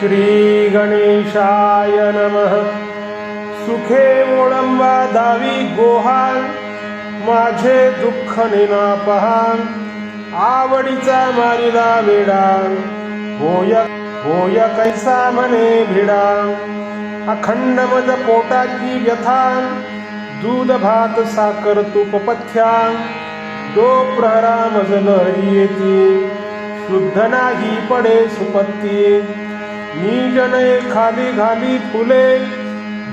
श्री गणेशाय नमः. सुखे ओळंबा दावी गोहान माझे दुःख निना पहान आवडीचा मारिला वेडा होय होय कैसा म्हणे भिडा अखंड मज पोटाची व्यथा दूध भात साखर तूप पथ्या दो प्रहरा मज लहरी येते शुद्ध नाही पडे सुपत्ती. नीजने खाली घाली फुले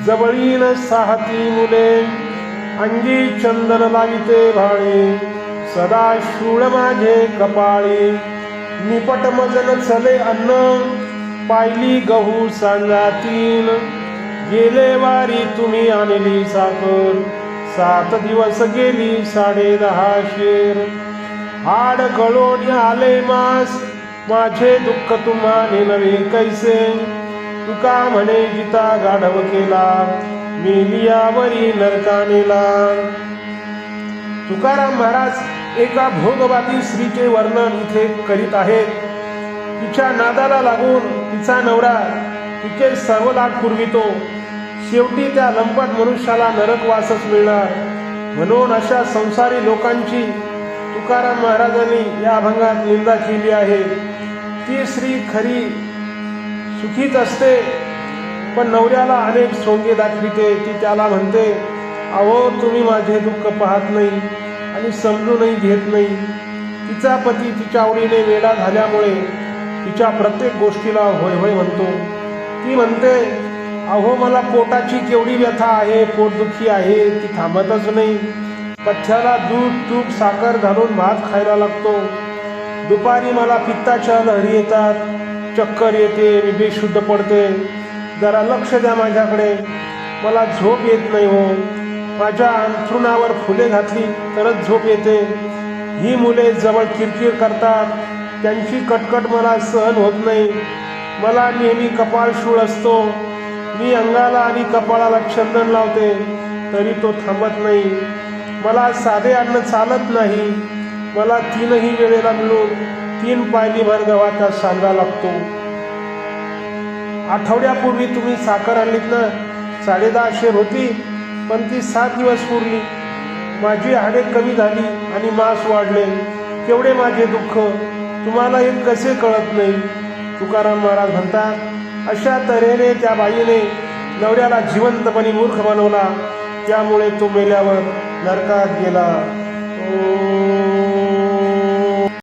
जवळीन साहती मुले. अंगी चंदन लाविते भाळे सदा शूळ माझे कपाळी. निपट मजन चले अन्न पायली गहू सांगातील. गेले वारी तुम्ही आणली साखर सात दिवस गेली साडे दहा शेर. हाड गळोनी आले मास माझे दुःख तुम्हाने नवे कैसे? तुका म्हणे जिता गाढव केला? मेलियावरी नरकानेला तुकाराम महाराज एका भोगवादी स्त्रीचे वर्णन इथे करीत आहेत. तिच्या नादाला लागून तिचा नवरा तिचे सर्व लाट पुरवितो. शेवटी त्या लंपट मनुष्याला नरकवासच मिळणार. म्हणून अशा संसारी लोकांची तुकाराम महाराजांनी या अभंगात निंदा केली आहे. ती स्त्री खरी सुखीच असते पण नवऱ्याला अनेक सोंगे दाखविते. ती त्याला म्हणते अहो तुम्ही माझे दुःख पाहत नाही आणि समजूनही घेत नाही. तिचा पती तिच्या आवडीने वेडा झाल्यामुळे तिच्या प्रत्येक गोष्टीला होय होय म्हणतो. ती म्हणते अहो मला पोटाची केवढी व्यथा आहे पोटदुखी आहे ती थांबतच नाही. पथ्याला दूध तूप साखर घालून भात खायला लागतो. दुपारी मला पित्ताच्या लहरी येतात. चक्कर येते मी बेशुद्ध पडते. जरा लक्ष द्या माझ्याकडे. मला झोप येत नाही हो. माझ्या अंथरुणावर फुले घातली तरच झोप येते. ही मुले जवळ किरकिर करतात. त्यांची कटकट मला सहन होत नाही. मला नेहमी कपाळ शूळ असतो. मी अंगाला आणि कपाळाला चंदन लावते तरी तो थांबत नाही. मला साधे अन्न चालत नाही. मला तीनही वेळेला मिळून तीन पायली भर गव्हाचा सांगा लागतो. आठवड्यापूर्वी तुम्ही साखर आणलीत ना? साडे शेर होती पण ती सात दिवस पुरली. माझी हाडे कमी झाली आणि मांस वाढले. केवढे माझे दुःख? तुम्हाला हे कसे कळत नाही? तुकाराम महाराज म्हणतात अशा तऱ्हेने त्या बाईने नवऱ्याला जिवंतपणे मूर्ख बनवला. त्यामुळे तो मेल्यावर नरकात गेला. ओ